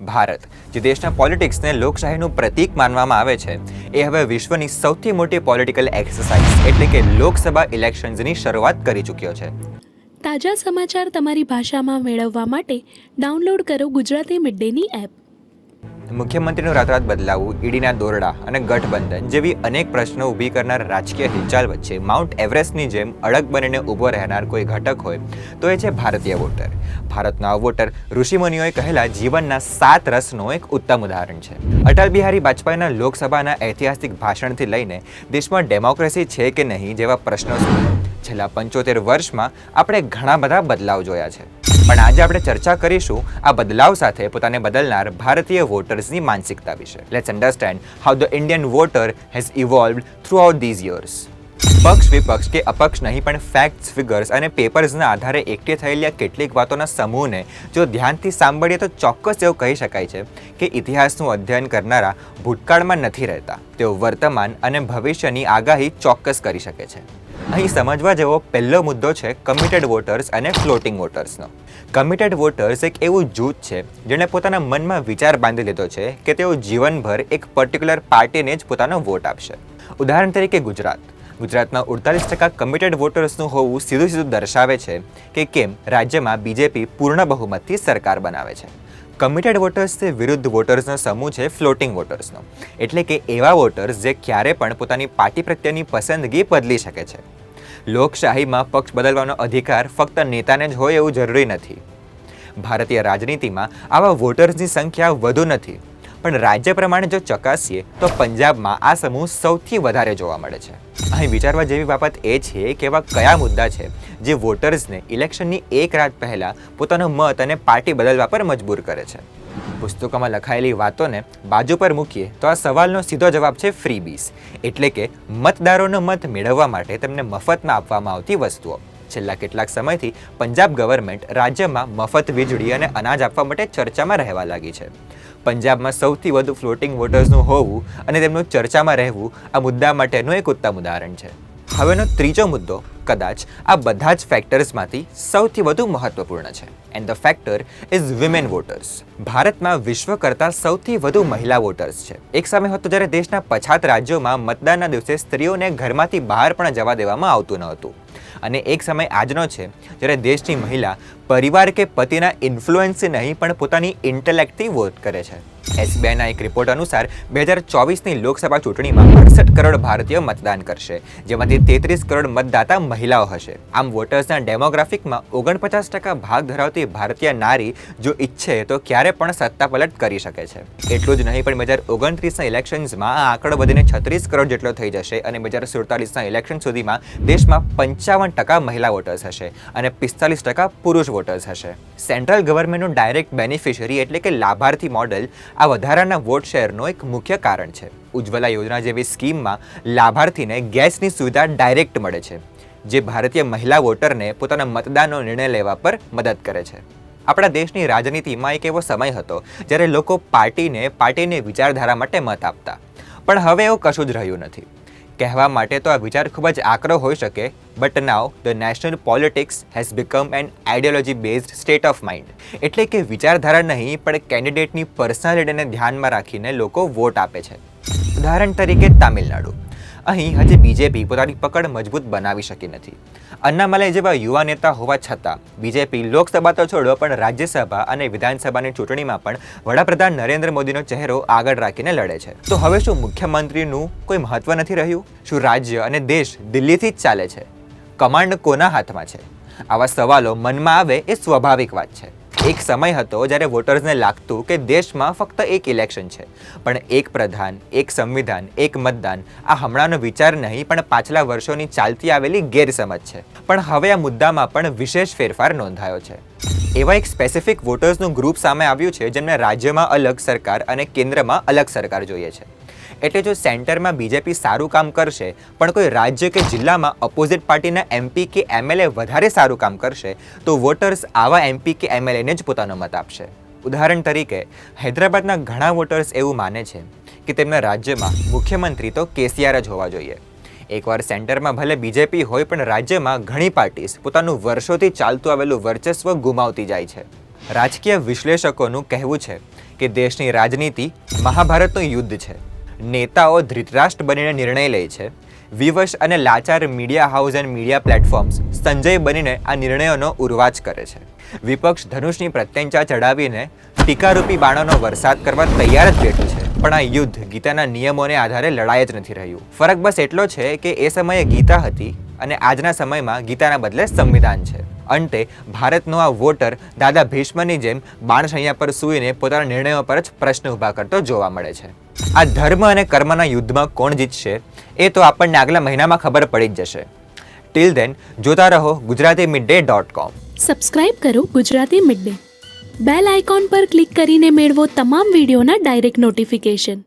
ભારત, જે દેશના પોલિટિક્સને લોકશાહીનું પ્રતીક માનવામાં આવે છે. એ હવે વિશ્વની સૌથી મોટી પોલિટિકલ એક્સરસાઇઝ એટલે કે લોકસભા ઇલેક્શન્સની શરૂઆત કરી ચૂક્યો છે. તાજા સમાચાર તમારી ભાષામાં મેળવવા માટે ડાઉનલોડ કરો ગુજરાતી મિડ ડેની એપ મુખ્યમંત્રીનું રાતરાત બદલાવું ઈડીના દોરડા અને ગઠબંધન જેવી અનેક પ્રશ્નો ઊભી કરનાર રાજકીય હિલચાલ વચ્ચે માઉન્ટ એવરેસ્ટની જેમ અડગ બનીને ઊભો રહેનાર કોઈ ઘટક હોય તો એ છે ભારતીય વોટર. ભારતનો વોટર ઋષિમુનિઓએ કહેલા જીવનના સાત રસનો એક ઉત્તમ ઉદાહરણ છે. અટલ બિહારી વાજપેયીના લોકસભાના ઐતિહાસિક ભાષણથી લઈને દેશમાં ડેમોક્રેસી છે કે નહીં જેવા પ્રશ્નો સુધી છેલ્લા પંચોતેર વર્ષમાં આપણે ઘણા બધા બદલાવ જોયા છે. પણ આજે આપણે ચર્ચા કરીશું આ બદલાવ સાથે પોતાને બદલનાર ભારતીય વોટર્સની માનસિકતા વિશે. Let's understand how the Indian voter has evolved throughout these years પક્ષ વિપક્ષ કે અપક્ષ નહીં, પણ ફેક્ટ્સ ફિગર્સ અને પેપર્સના આધારે એકઠી થયેલી આ કેટલીક વાતોના સમૂહને જો ધ્યાનથી સાંભળીએ તો ચોક્કસ એવું કહી શકાય છે કે ઇતિહાસનું અધ્યયન કરનારા ભૂતકાળમાં નથી રહેતા. તેઓ વર્તમાન અને ભવિષ્યની આગાહી ચોક્કસ કરી શકે છે. અહીં સમજવા જેવો પહેલો મુદ્દો છે કમિટેડ વોટર્સ અને ફ્લોટિંગ વોટર્સનો કમિટેડ વોટર્સ એક એવું જૂથ છે જેણે પોતાના મનમાં વિચાર બાંધી લીધો છે કે તેઓ જીવનભર એક પર્ટિક્યુલર પાર્ટીને જ પોતાનો વોટ આપશે. ઉદાહરણ તરીકે ગુજરાત. ગુજરાતમાં ઉડતાલીસ ટકા કમિટેડ વોટર્સનું હોવું સીધું સીધું દર્શાવે છે કે કેમ રાજ્યમાં બીજેપી પૂર્ણ બહુમતથી સરકાર બનાવે છે. કમિટેડ વોટર્સથી વિરુદ્ધ વોટર્સનો સમૂહ છે ફ્લોટિંગ વોટર્સનો એટલે કે એવા વોટર્સ જે ક્યારે પણ પોતાની પાર્ટી પ્રત્યેની પસંદગી બદલી શકે છે. લોકશાહીમાં પક્ષ બદલવાનો અધિકાર ફક્ત નેતાને જ હોય એવું જરૂરી નથી. ભારતીય રાજનીતિમાં આવા વોટર્સની સંખ્યા વધુ નથી. પણ રાજ્ય પ્રમાણે જો ચકાસીએ, તો પંજાબમાં આ સમૂહ સૌથી વધારે જોવા મળે છે. અહીં વિચારવા જેવી બાબત એ છે કે એવા કયા મુદ્દા છે જે વોટર્સને ઇલેક્શનની એક રાત પહેલાં પોતાનો મત અને પાર્ટી બદલવા પર મજબૂર કરે છે. પુસ્તકોમાં લખાયેલી વાતોને બાજુ પર મૂકીએ તો આ સવાલનો સીધો જવાબ છે ફ્રીબીસ એટલે કે મતદારોનો મત મેળવવા માટે તેમને મફતમાં આપવામાં આવતી વસ્તુઓ. છેલ્લા કેટલાક સમયથી પંજાબ ગવર્મેન્ટ રાજ્યમાં મફત વીજળી અને અનાજ આપવા માટે ચર્ચામાં રહેવા લાગી છે. પંજાબમાં સૌથી વધુ ફ્લોટિંગ વોટર્સનું હોવું અને તેમનું ચર્ચામાં રહેવું આ મુદ્દા માટેનું એક ઉત્તમ ઉદાહરણ છે. હવેનો ત્રીજો મુદ્દો કદાચ આ બધા જ ફેક્ટર્સમાંથી સૌથી વધુ મહત્વપૂર્ણ છે. And the factor is women voters ભારતમાં વિશ્વ કરતાં સૌથી વધુ મહિલા વોટર્સ છે. એક સમય હતો જ્યારે દેશના પછાત રાજ્યોમાં મતદાનના દિવસે સ્ત્રીઓને ઘરમાંથી બહાર પણ જવા દેવામાં આવતું ન હતું. અને એક સમય આજનો છે, જ્યારે દેશની મહિલા પરિવાર કે પતિના ઇન્ફ્લુઅન્સથી નહીં, પણ પોતાની ઇન્ટેલેક્ટથી વોટ કરે છે. એસબીઆઈના એક રિપોર્ટ અનુસાર, બે હજાર ચોવીસની લોકસભા ચૂંટણીમાં અડસઠ કરોડ ભારતીયો મતદાન કરશે, જેમાંથી તેત્રીસ કરોડ મતદાતા મહિલાઓ હશે. આમ વોટર્સના ડેમોગ્રાફિકમાં ઓગણપચાસ ટકા ભાગ ધરાવતી ભારતીય નારી જો ઈચ્છે, તો ક્યારે પણ સત્તા પલટ કરી શકે છે. એટલું જ નહીં, પણ બે હજાર ઓગણત્રીસના ઇલેક્શન્સમાં આ આંકડો વધીને છત્રીસ કરોડ જેટલો થઈ જશે અને બે હજાર સુડતાલીસના ઇલેક્શન સુધીમાં દેશમાં પંચાવન ટકા મહિલા વોટર્સ હશે અને પિસ્તાલીસ ટકા પુરુષ વોટર્સ હશે. સેન્ટ્રલ ગવર્મેન્ટનું ડાયરેક્ટ બેનિફિશરી એટલે કે લાભાર્થી મોડલ આ વધારાના વોટ શેરનો એક મુખ્ય કારણ છે. ઉજ્જવલા યોજના જેવી સ્કીમમાં લાભાર્થીને ગેસની સુવિધા ડાયરેક્ટ મળે છે, જે ભારતીય મહિલા વોટરને પોતાના મતદાનનો નિર્ણય લેવા પર મદદ કરે છે. આપણા દેશની રાજનીતિમાં એક એવો સમય હતો જ્યારે લોકો પાર્ટીને પાર્ટીની વિચારધારા માટે મત આપતા. પણ હવે એવું કશું જ રહ્યું નથી. કહેવા માટે તો આ વિચાર ખૂબ જ આકરો હોઈ શકે but now the national politics has become an ideology based state of mind એટલે કે વિચારધારા નહીં, પણ કેન્ડિડેટની પર્સનાલિટીને ધ્યાનમાં રાખીને લોકો વોટ આપે છે. ઉદાહરણ તરીકે તામિલનાડુ. અહીં હજી બીજેપી પોતાની પકડ મજબૂત બનાવી શકી નથી. અન્નામલાઈ જેવા યુવા નેતા હોવા છતાં, બીજેપી લોકસભા તો છોડો, પણ રાજ્યસભા અને વિધાનસભાની ચૂંટણીમાં પણ વડાપ્રધાન નરેન્દ્ર મોદીનો ચહેરો આગળ રાખીને લડે છે. તો હવે શું મુખ્યમંત્રીનું કોઈ મહત્વ નથી રહ્યું? શું રાજ્ય અને દેશ દિલ્હીથી જ ચાલે છે? કમાન્ડ કોના હાથમાં છે? આવા સવાલો મનમાં આવે એ સ્વાભાવિક વાત છે. એક સમય હતો જ્યારે વોટર્સને લાગતું કે દેશમાં ફક્ત એક ઇલેક્શન છે. પણ એક પ્રધાન, એક સંવિધાન, એક મતદાન, આ હમણાંનો વિચાર નહીં, પણ પાછલા વર્ષોની ચાલતી આવેલી ગેરસમજ છે. પણ હવે આ મુદ્દામાં પણ વિશેષ ફેરફાર નોંધાયો છે. એવા એક સ્પેસિફિક વોટર્સનું ગ્રુપ સામે આવ્યું છે જેમને રાજ્યમાં અલગ સરકાર અને કેન્દ્રમાં અલગ સરકાર જોઈએ છે. એટલે જો સેન્ટરમાં બીજેપી સારું કામ કરશે, પણ કોઈ રાજ્ય કે જિલ્લામાં ઓપોઝિટ પાર્ટીના એમપી કે એમએલએ વધારે સારું કામ કરશે, તો વોટર્સ આવા એમપી કે એમએલએને જ પોતાનો મત આપશે. ઉદાહરણ તરીકે, હૈદરાબાદના ઘણા વોટર્સ એવું માને છે કે તેમના રાજ્યમાં મુખ્યમંત્રી તો કેસીઆર જ હોવા જોઈએ. એકવાર સેન્ટરમાં ભલે બીજેપી હોય, પણ રાજ્યમાં ઘણી પાર્ટીઝ પોતાનું વર્ષોથી ચાલતું આવેલું વર્ચસ્વ ગુમાવતી જાય છે. રાજકીય વિશ્લેષકોનું કહેવું છે કે દેશની રાજનીતિ મહાભારતનું યુદ્ધ છે. નેતાઓ ધૃતરાષ્ટ્ર બનીને નિર્ણય લે છે. વિવશ અને લાચાર media house and media platforms Sanjay બનીને આ નિર્ણયોનો ઉર્વાચ કરે છે. વિપક્ષ ધનુષની પ્રત્યંચા ચડાવીને ટીકારૂપી બાણોનો વરસાદ કરવા તૈયાર જ બેઠું છે. પણ આ યુદ્ધ ગીતાના નિયમોને આધારે લડાઈ જ નથી રહ્યું. ફરક બસ એટલો છે કે એ સમયે ગીતા હતી અને આજના સમયમાં ગીતાના બદલે સંવિધાન છે. અંતે ભારતનો આ વોટર દાદા ભીષ્મની જેમ બાણશૈયા પર સૂઈને પોતાના નિર્ણયો પર જ પ્રશ્ન ઊભા કરતો જોવા મળે છે. આ ધર્મ અને કર્મના યુદ્ધમાં કોણ જીતશે એ તો આપણને આગલા મહિનામાં ખબર પડી જ જશે. ટિલ દેન જોતા રહો Gujarati mid day dot com subscribe કરો Gujarati mid day bell icon પર ક્લિક કરીને મેળવો તમામ વિડીયોના ડાયરેક્ટ નોટિફિકેશન